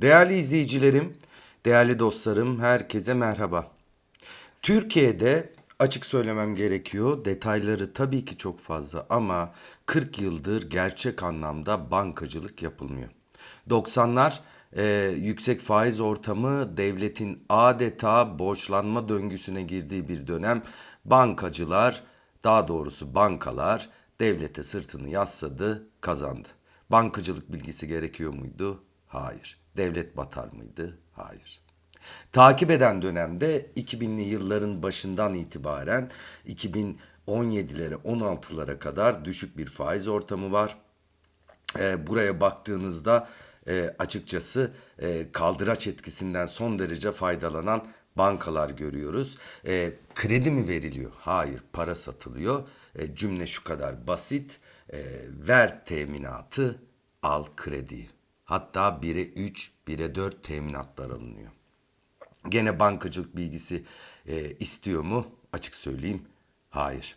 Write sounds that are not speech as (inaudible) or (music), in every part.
Değerli izleyicilerim, değerli dostlarım, herkese merhaba. Türkiye'de açık söylemem gerekiyor, detayları tabii ki çok fazla ama 40 yıldır gerçek anlamda bankacılık yapılmıyor. 90'lar e, yüksek faiz ortamı devletin adeta borçlanma döngüsüne girdiği bir dönem bankacılar, daha doğrusu bankalar devlete sırtını yasladı, kazandı. Bankacılık bilgisi gerekiyor muydu? Hayır. Devlet batar mıydı? Hayır. Takip eden dönemde 2000'li yılların başından itibaren 2017'lere 16'lara kadar düşük bir faiz ortamı var. E, buraya baktığınızda e, açıkçası e, kaldıraç etkisinden son derece faydalanan bankalar görüyoruz. E, kredi mi veriliyor? Hayır, para satılıyor. E, cümle şu kadar basit. E, ver teminatı, al krediyi. Hatta 1'e 3, 1'e 4 teminatlar alınıyor. Gene bankacılık bilgisi e, istiyor mu? Açık söyleyeyim. Hayır.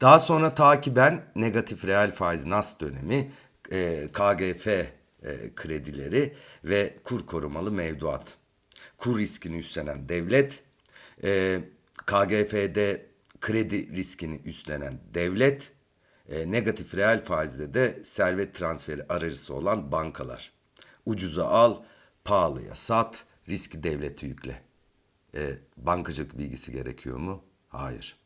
Daha sonra takiben negatif reel faiz NAS dönemi, e, KGF e, kredileri ve kur korumalı mevduat. Kur riskini üstlenen devlet, e, KGF'de kredi riskini üstlenen devlet, e, negatif reel faizde de servet transferi aracısı olan bankalar. Ucuza al, pahalıya sat, riski devlete yükle. E, bankacılık bilgisi gerekiyor mu? Hayır.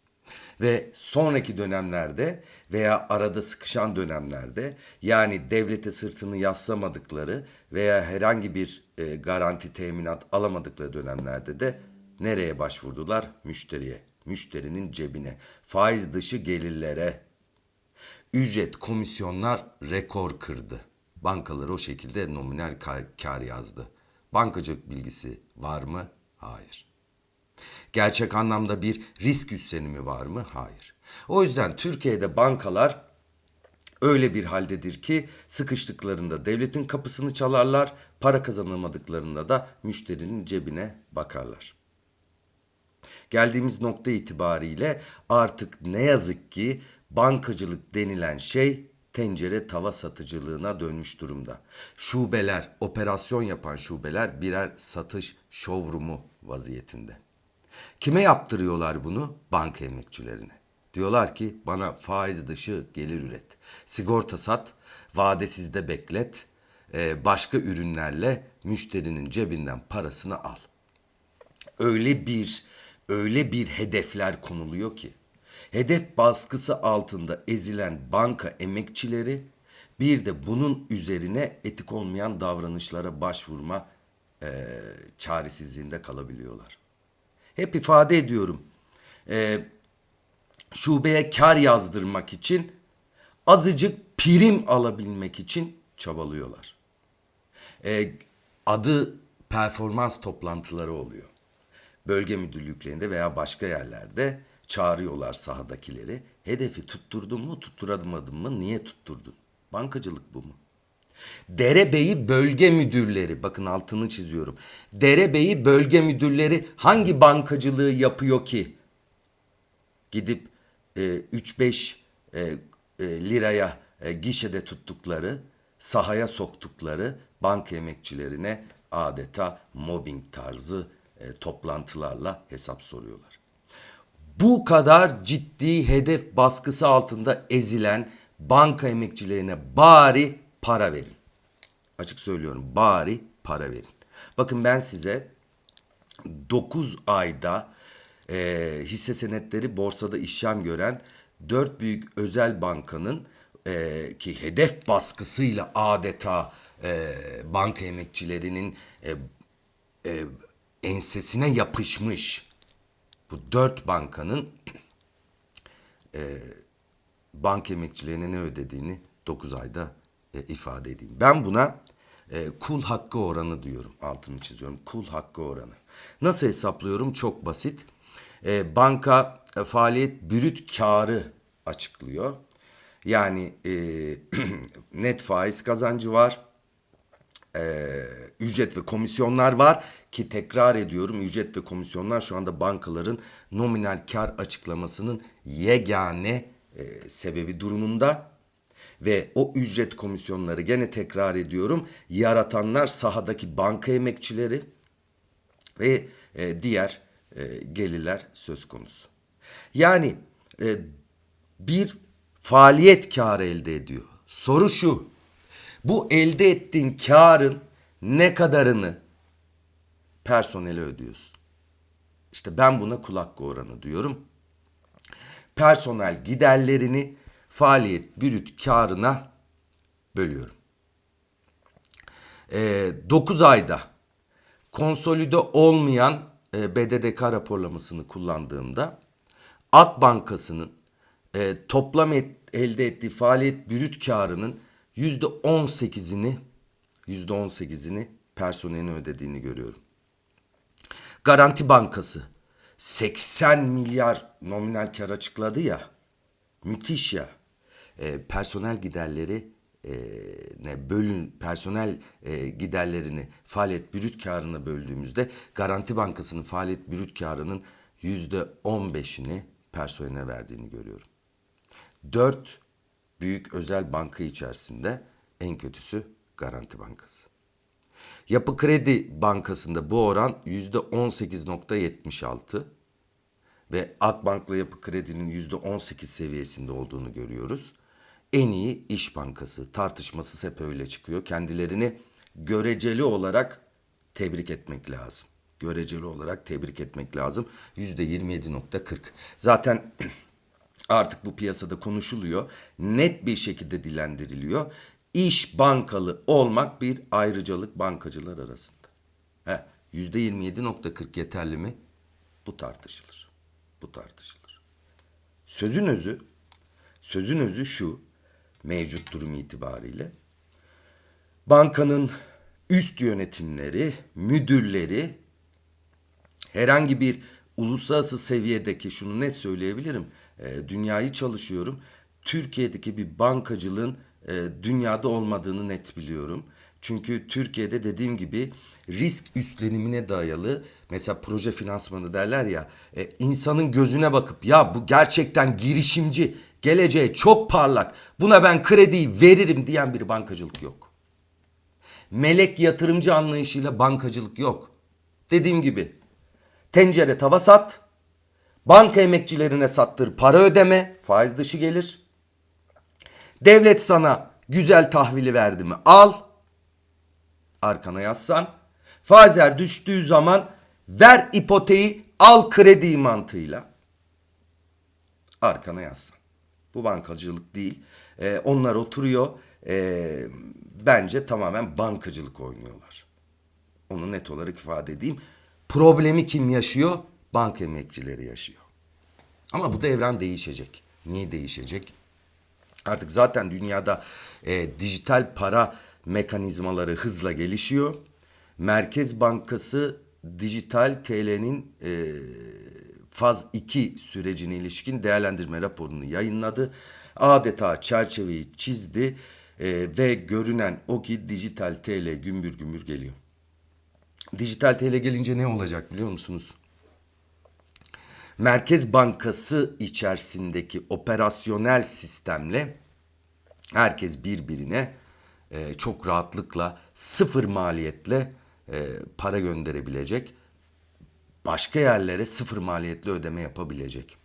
Ve sonraki dönemlerde veya arada sıkışan dönemlerde yani devlete sırtını yaslamadıkları veya herhangi bir e, garanti teminat alamadıkları dönemlerde de nereye başvurdular? Müşteriye, müşterinin cebine, faiz dışı gelirlere. Ücret, komisyonlar rekor kırdı. Bankalar o şekilde nominal kar, kar yazdı. Bankacılık bilgisi var mı? Hayır. Gerçek anlamda bir risk üstlenimi var mı? Hayır. O yüzden Türkiye'de bankalar öyle bir haldedir ki sıkıştıklarında devletin kapısını çalarlar, para kazanamadıklarında da müşterinin cebine bakarlar. Geldiğimiz nokta itibariyle artık ne yazık ki bankacılık denilen şey tencere tava satıcılığına dönmüş durumda. Şubeler, operasyon yapan şubeler birer satış şovrumu vaziyetinde. Kime yaptırıyorlar bunu? Banka emekçilerine. Diyorlar ki bana faiz dışı gelir üret. Sigorta sat, vadesizde beklet, e, başka ürünlerle müşterinin cebinden parasını al. Öyle bir öyle bir hedefler konuluyor ki hedef baskısı altında ezilen banka emekçileri bir de bunun üzerine etik olmayan davranışlara başvurma e, çaresizliğinde kalabiliyorlar. Hep ifade ediyorum. E, şubeye kar yazdırmak için azıcık prim alabilmek için çabalıyorlar. E, adı performans toplantıları oluyor. Bölge müdürlüklerinde veya başka yerlerde çağırıyorlar sahadakileri. Hedefi tutturdun mu, tutturamadın mı, niye tutturdun? Bankacılık bu mu? Derebeyi bölge müdürleri, bakın altını çiziyorum. Derebeyi bölge müdürleri hangi bankacılığı yapıyor ki? Gidip e, 3-5 e, e, liraya e, gişede tuttukları, sahaya soktukları banka emekçilerine adeta mobbing tarzı e, toplantılarla hesap soruyorlar. Bu kadar ciddi hedef baskısı altında ezilen banka emekçilerine bari para verin. Açık söylüyorum bari para verin. Bakın ben size 9 ayda e, hisse senetleri borsada işlem gören 4 büyük özel bankanın e, ki hedef baskısıyla adeta e, banka emekçilerinin e, e, ensesine yapışmış bu dört bankanın (clears throat) e, banka emekçilerine ne ödediğini 9 ayda e, ifade edeyim. Ben buna e, kul hakkı oranı diyorum. Altını çiziyorum. Kul hakkı oranı. Nasıl hesaplıyorum? Çok basit. E, banka e, faaliyet brüt karı açıklıyor. Yani e, (clears throat) net faiz kazancı var e, ücret ve komisyonlar var ki tekrar ediyorum ücret ve komisyonlar şu anda bankaların nominal kar açıklamasının yegane e, sebebi durumunda Ve o ücret komisyonları gene tekrar ediyorum yaratanlar sahadaki banka emekçileri ve e, diğer e, gelirler söz konusu. Yani e, bir faaliyet karı elde ediyor. Soru şu. Bu elde ettiğin karın ne kadarını personele ödüyorsun? İşte ben buna kulak oranı diyorum. Personel giderlerini faaliyet brüt karına bölüyorum. Ee, 9 ayda konsolide olmayan e, BDDK raporlamasını kullandığımda Ak Bankası'nın e, toplam et- elde ettiği faaliyet brüt karının yüzde on sekizini yüzde on sekizini personeline ödediğini görüyorum. Garanti Bankası 80 milyar nominal kar açıkladı ya. Müthiş ya. E, personel giderleri e, ne bölün personel e, giderlerini faaliyet brüt karına böldüğümüzde Garanti Bankası'nın faaliyet brüt karının yüzde on beşini personeline verdiğini görüyorum. Dört büyük özel banka içerisinde en kötüsü Garanti Bankası. Yapı Kredi Bankası'nda bu oran yüzde 18.76 ve Akbank'la Yapı Kredi'nin yüzde 18 seviyesinde olduğunu görüyoruz. En iyi İş Bankası tartışmasız hep öyle çıkıyor. Kendilerini göreceli olarak tebrik etmek lazım. Göreceli olarak tebrik etmek lazım. Yüzde 27.40. Zaten (clears throat) artık bu piyasada konuşuluyor. Net bir şekilde dilendiriliyor. İş bankalı olmak bir ayrıcalık bankacılar arasında. He, %27.40 yeterli mi? Bu tartışılır. Bu tartışılır. Sözün özü, sözün özü şu mevcut durum itibariyle. Bankanın üst yönetimleri, müdürleri herhangi bir uluslararası seviyedeki şunu net söyleyebilirim. e, dünyayı çalışıyorum. Türkiye'deki bir bankacılığın dünyada olmadığını net biliyorum. Çünkü Türkiye'de dediğim gibi risk üstlenimine dayalı mesela proje finansmanı derler ya e, insanın gözüne bakıp ya bu gerçekten girişimci geleceğe çok parlak buna ben krediyi veririm diyen bir bankacılık yok. Melek yatırımcı anlayışıyla bankacılık yok. Dediğim gibi tencere tava sat, banka emekçilerine sattır para ödeme, faiz dışı gelir. Devlet sana güzel tahvili verdi mi al, arkana yazsan. Faizler düştüğü zaman ver ipoteği al kredi mantığıyla. Arkana yazsan. Bu bankacılık değil. Ee, onlar oturuyor. ee, bence tamamen bankacılık oynuyorlar. Onu net olarak ifade edeyim. Problemi kim yaşıyor? Banka emekçileri yaşıyor. Ama bu devran değişecek. Niye değişecek? Artık zaten dünyada e, dijital para mekanizmaları hızla gelişiyor. Merkez Bankası dijital TL'nin e, faz 2 sürecine ilişkin değerlendirme raporunu yayınladı. Adeta çerçeveyi çizdi e, ve görünen o ki dijital TL gümbür gümbür geliyor. Dijital TL gelince ne olacak biliyor musunuz? Merkez Bankası içerisindeki operasyonel sistemle herkes birbirine e, çok rahatlıkla sıfır maliyetle e, para gönderebilecek. Başka yerlere sıfır maliyetle ödeme yapabilecek.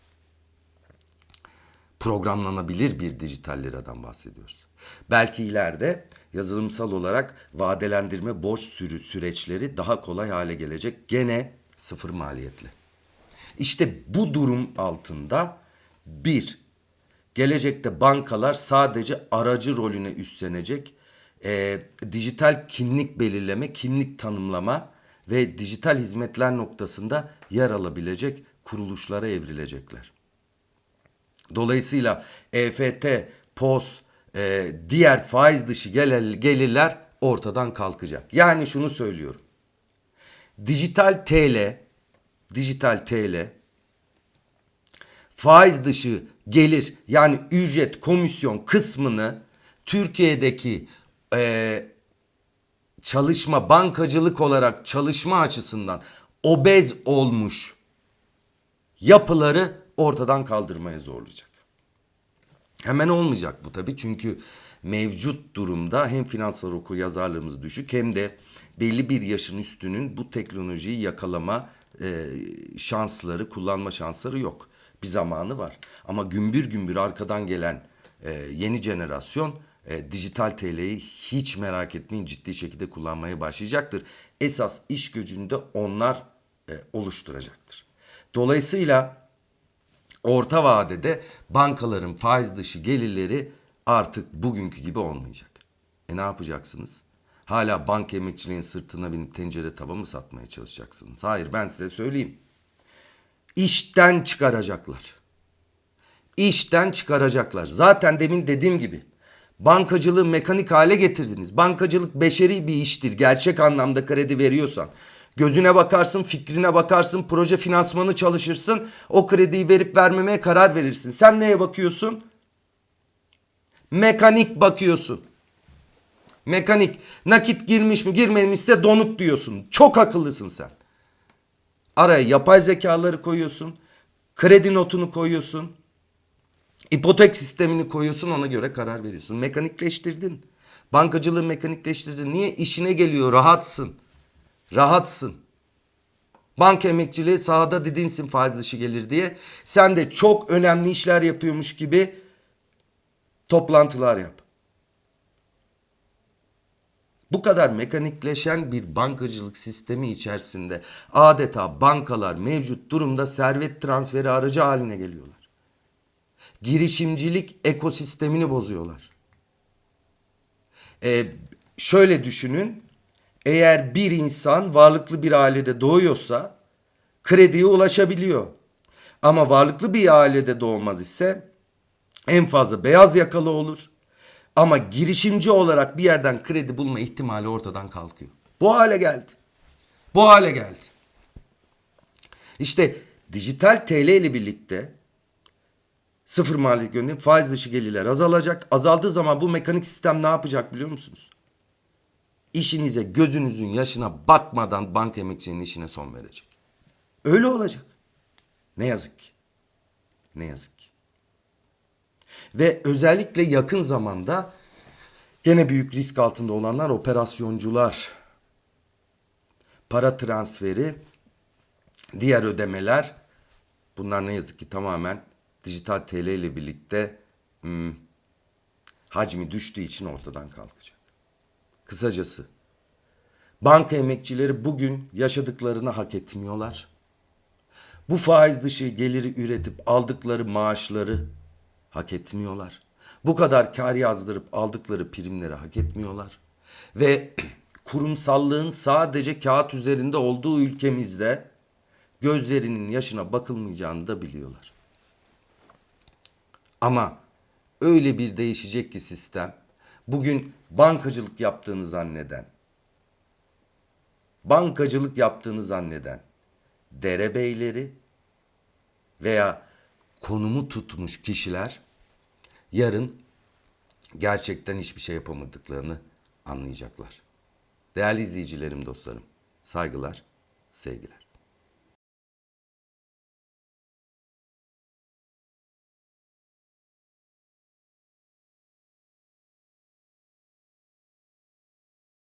Programlanabilir bir dijital liradan bahsediyoruz. Belki ileride yazılımsal olarak vadelendirme borç sürü süreçleri daha kolay hale gelecek. Gene sıfır maliyetle. İşte bu durum altında bir, gelecekte bankalar sadece aracı rolüne üstlenecek. Ee, dijital kimlik belirleme, kimlik tanımlama ve dijital hizmetler noktasında yer alabilecek kuruluşlara evrilecekler. Dolayısıyla EFT, POS, e, diğer faiz dışı gelir- gelirler ortadan kalkacak. Yani şunu söylüyorum. Dijital TL, dijital TL faiz dışı gelir yani ücret komisyon kısmını Türkiye'deki e, çalışma bankacılık olarak çalışma açısından obez olmuş yapıları ortadan kaldırmaya zorlayacak. Hemen olmayacak bu tabii çünkü mevcut durumda hem finansal okur yazarlığımız düşük hem de belli bir yaşın üstünün bu teknolojiyi yakalama e, şansları, kullanma şansları yok. Bir zamanı var. Ama gümbür gümbür arkadan gelen e, yeni jenerasyon e, dijital TL'yi hiç merak etmeyin ciddi şekilde kullanmaya başlayacaktır. Esas iş gücünü de onlar e, oluşturacaktır. Dolayısıyla orta vadede bankaların faiz dışı gelirleri artık bugünkü gibi olmayacak. E ne yapacaksınız? Hala banka emekçiliğin sırtına binip tencere tava mı satmaya çalışacaksınız? Hayır ben size söyleyeyim. İşten çıkaracaklar. İşten çıkaracaklar. Zaten demin dediğim gibi bankacılığı mekanik hale getirdiniz. Bankacılık beşeri bir iştir. Gerçek anlamda kredi veriyorsan. Gözüne bakarsın, fikrine bakarsın, proje finansmanı çalışırsın. O krediyi verip vermemeye karar verirsin. Sen neye bakıyorsun? Mekanik bakıyorsun. Mekanik. Nakit girmiş mi girmemişse donuk diyorsun. Çok akıllısın sen. Araya yapay zekaları koyuyorsun. Kredi notunu koyuyorsun. İpotek sistemini koyuyorsun ona göre karar veriyorsun. Mekanikleştirdin. Bankacılığı mekanikleştirdin. Niye? işine geliyor rahatsın. Rahatsın. Banka emekçiliği sahada didinsin faiz dışı gelir diye. Sen de çok önemli işler yapıyormuş gibi toplantılar yap. Bu kadar mekanikleşen bir bankacılık sistemi içerisinde adeta bankalar mevcut durumda servet transferi aracı haline geliyorlar. Girişimcilik ekosistemini bozuyorlar. Ee, şöyle düşünün. Eğer bir insan varlıklı bir ailede doğuyorsa krediye ulaşabiliyor. Ama varlıklı bir ailede doğmaz ise en fazla beyaz yakalı olur. Ama girişimci olarak bir yerden kredi bulma ihtimali ortadan kalkıyor. Bu hale geldi. Bu hale geldi. İşte dijital TL ile birlikte sıfır maliyet gönderim faiz dışı gelirler azalacak. Azaldığı zaman bu mekanik sistem ne yapacak biliyor musunuz? İşinize gözünüzün yaşına bakmadan banka emekçinin işine son verecek. Öyle olacak. Ne yazık ki. Ne yazık. Ve özellikle yakın zamanda gene büyük risk altında olanlar operasyoncular. Para transferi, diğer ödemeler bunlar ne yazık ki tamamen dijital TL ile birlikte hmm, hacmi düştüğü için ortadan kalkacak. Kısacası banka emekçileri bugün yaşadıklarını hak etmiyorlar. Bu faiz dışı geliri üretip aldıkları maaşları hak etmiyorlar. Bu kadar kar yazdırıp aldıkları primleri hak etmiyorlar. Ve (clears throat) kurumsallığın sadece kağıt üzerinde olduğu ülkemizde gözlerinin yaşına bakılmayacağını da biliyorlar. Ama öyle bir değişecek ki sistem bugün bankacılık yaptığını zanneden bankacılık yaptığını zanneden derebeyleri veya konumu tutmuş kişiler yarın gerçekten hiçbir şey yapamadıklarını anlayacaklar. Değerli izleyicilerim, dostlarım, saygılar, sevgiler.